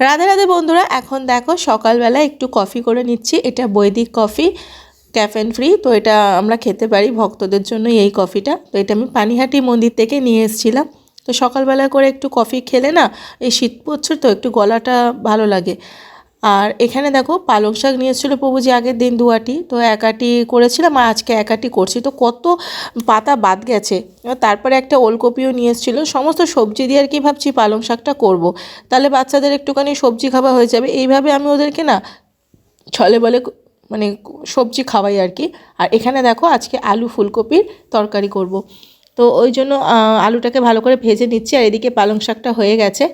রাধে রাধে বন্ধুরা, এখন দেখো সকালবেলা একটু কফি করে নিচ্ছি। এটা বৈদিক কফি, ক্যাফেন ফ্রি, তো এটা আমরা খেতে পারি ভক্তদের জন্য এই কফিটা। তো এটা আমি পানিহাটি মন্দির থেকে নিয়ে এসেছিলাম। তো সকালবেলা করে একটু কফি খেলে না, এই শীত পড়ছে তো একটু গলাটা ভালো লাগে। আর এখানে দেখো পালং শাক নিয়ে এসেছিল প্রভুজি আগের দিন দুয়াটি তো একাটি করেছিলাম আর আজকে একাটি করছি। তো কত পাতা বাদ গেছে। তারপরে একটা ওলকপিও নিয়ে এসেছিল। সমস্ত সবজি দিয়ে আর কি ভাবছি পালং শাকটা করব। তাহলে বাচ্চাদের একটুখানি সবজি খাওয়া হয়ে যাবে। এইভাবে আমি ওদেরকে না ছলে বলে মানে সবজি খাওয়াই আর কি। আর এখানে দেখো আজকে আলু ফুলকপির তরকারি করব। তো ওই জন্য আলুটাকে ভালো করে ভেজে নিচ্ছি। আর এদিকে পালং শাকটা হয়ে গেছে।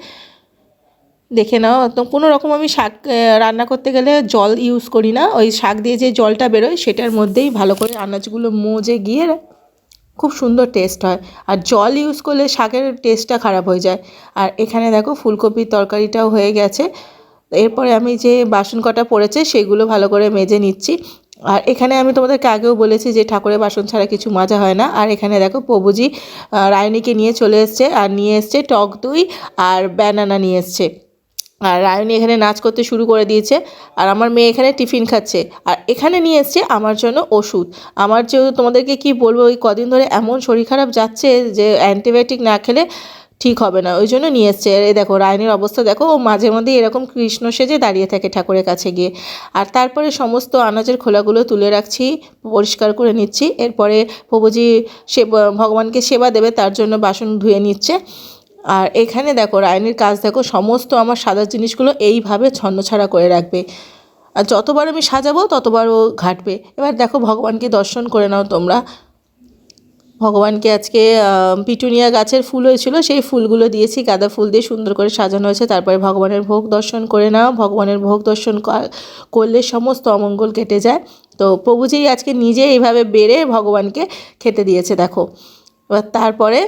দেখে নাও। তো কোনো রকম আমি শাক রান্না করতে গেলে জল ইউজ করি না। ওই শাক দিয়ে যে জলটা বেরোয় সেটার মধ্যেই ভালো করে আনাজগুলো মজে গিয়ে খুব সুন্দর টেস্ট হয়। আর জল ইউজ করলে শাকের টেস্টটা খারাপ হয়ে যায়। আর এখানে দেখো ফুলকপির তরকারিটাও হয়ে গেছে। এরপরে আমি যে বাসন কটা পড়েছে সেগুলো ভালো করে মেজে নিচ্ছি। আর এখানে আমি তোমাদেরকে আগেও বলেছি যে ঠাকুরের বাসন ছাড়া কিছু মাজা হয় না। আর এখানে দেখো প্রভুজি রায়নীকে নিয়ে চলে এসছে। আর নিয়ে এসছে টক দই আর ব্যানানা নিয়ে এসছে। আর রায়নী এখানে নাচ করতে শুরু করে দিয়েছে। আর আমার মেয়ে এখানে টিফিন খাচ্ছে। আর এখানে নিয়ে এসছে আমার জন্য ওষুধ। আমার যেহেতু তোমাদেরকে কি বলব, ওই কদিন ধরে এমন শরীর খারাপ যাচ্ছে যে অ্যান্টিবায়োটিক না খেলে ঠিক হবে না। ওই জন্য নিয়ে এসছে। এই দেখো, রায়নীর অবস্থা দেখো। ও মাঝে মধ্যে এরকম কৃষ্ণ সেজে দাঁড়িয়ে থাকে ঠাকুরের কাছে গিয়ে। আর তারপরে সমস্ত আনাজের খোলাগুলো তুলে রাখছি, পরিষ্কার করে নিচ্ছি। এরপরে প্রভুজি সে, ভগবানকে সেবা দেবে, তার জন্য বাসন ধুয়ে নিচ্ছে। আর এখানে দেখো রায়নির কাজ দেখো, সমস্ত আমার সাজার জিনিসগুলো এইভাবে ছন্নছাড়া করে রাখবে। আর যতবার আমি সাজাবো, ততবার ও ঘাটবে। এবার দেখো, ভগবানকে দর্শন করে নাও তোমরা। ভগবানকে আজকে পিটুনিয়া গাছের ফুল হয়েছিল, সেই ফুলগুলো দিয়েছি, গাঁদা ফুল দিয়ে সুন্দর করে সাজানো হয়েছে। তারপরে ভগবানের ভোগ দর্শন করে নাও। ভগবানের ভোগ দর্শন করলে সমস্ত অমঙ্গল কেটে যায়। তো প্রভুজি আজকে নিজে এইভাবে বেড়ে ভগবানকে খেতে দিয়েছে, দেখো। এবার তারপরে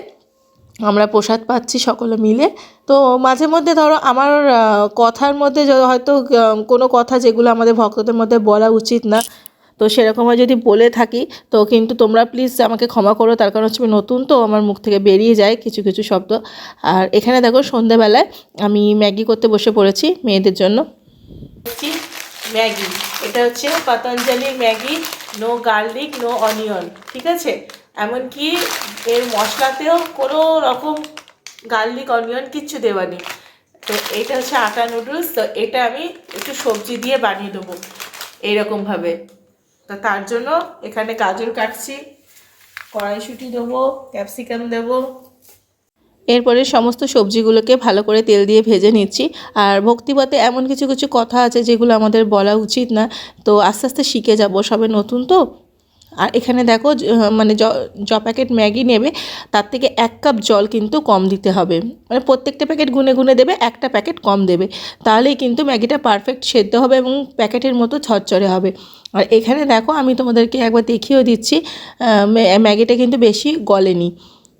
আমরা প্রসাদ পাচ্ছি সকলে মিলে। তো মাঝে মধ্যে ধরো আমার কথার মধ্যে হয়তো কোনো কথা যেগুলো আমাদের ভক্তদের মধ্যে বলা উচিত না, তো সেরকম হয় যদি বলে থাকি, তো কিন্তু তোমরা প্লিজ আমাকে ক্ষমা করো, তার কারণ হচ্ছে নতুন, তো আমার মুখ থেকে বেরিয়ে যায় কিছু কিছু শব্দ। আর এখানে দেখো সন্ধেবেলায় আমি ম্যাগি করতে বসে পড়েছি মেয়েদের জন্য। ম্যাগি, এটা হচ্ছে Patanjali Maggi no garlic no onion ঠিক আছে? এমনকি এর মশলাতেও কোনো রকম গার্লিক, অনিয়ন কিচ্ছু দেওয়া নেই। তো এটা হচ্ছে আটা নুডলস, তো এটা আমি একটু সবজি দিয়ে বানিয়ে দেবো এইরকমভাবে। তো তার জন্য এখানে গাজর কাটছি, কড়াইশুঁটি দেবো, ক্যাপসিকাম দেবো। এরপরে সমস্ত সবজিগুলোকে ভালো করে তেল দিয়ে ভেজে নিচ্ছি। আর ভক্তিপথে এমন কিছু কিছু কথা আছে যেগুলো আমাদের বলা উচিত না। তো আস্তে আস্তে শিখে যাব, সবে নতুন তো? আর এখানে দেখো মানে জ প্যাকেট ম্যাগি নেবে, তার থেকে এক কাপ জল কিন্তু কম দিতে হবে। মানে প্রত্যেকটা প্যাকেট গুনে গুনে দেবে, একটা প্যাকেট কম দেবে। তাহলেই কিন্তু ম্যাগিটা পারফেক্ট সেদ্ধ হবে এবং প্যাকেটের মতো ঝরঝরে হবে। আর এখানে দেখো, আমি তোমাদেরকে একবার দেখিয়েও দিচ্ছি ম্যাগিটা কিন্তু বেশি গলেনি।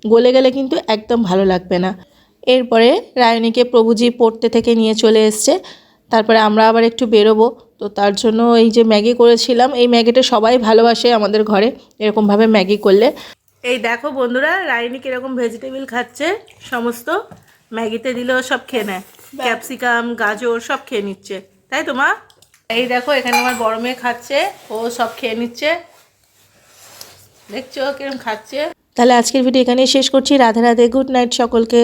গলে গেলে কিন্তু একদম ভালো লাগবে না। এরপরে রায়নীকে প্রভুজি পড়তে থেকে নিয়ে চলে এসছে। তারপরে আমরা আবার একটু বেরোবো। তো তার জন্য এই যে ম্যাগি করেছিলাম এই ম্যাগিটা সবাই ভালোবাসে আমাদের ঘরে এরকমভাবে ম্যাগি করলে। এই দেখো বন্ধুরা রায়নী কীরকম ভেজিটেবল খাচ্ছে সমস্ত। ম্যাগিতে দিলেও সব খেয়ে নেয়। ক্যাপসিকাম গাজর সব খেয়ে নিচ্ছে। তাই তো মা? এই দেখো এখানে আমার বড় মেয়ে খাচ্ছে ও সব খেয়ে নিচ্ছে। দেখছ কিরম খাচ্ছে? তাহলে আজকের ভিডিও এখানেই শেষ করছি। রাধে রাধে গুড নাইট সকলকে।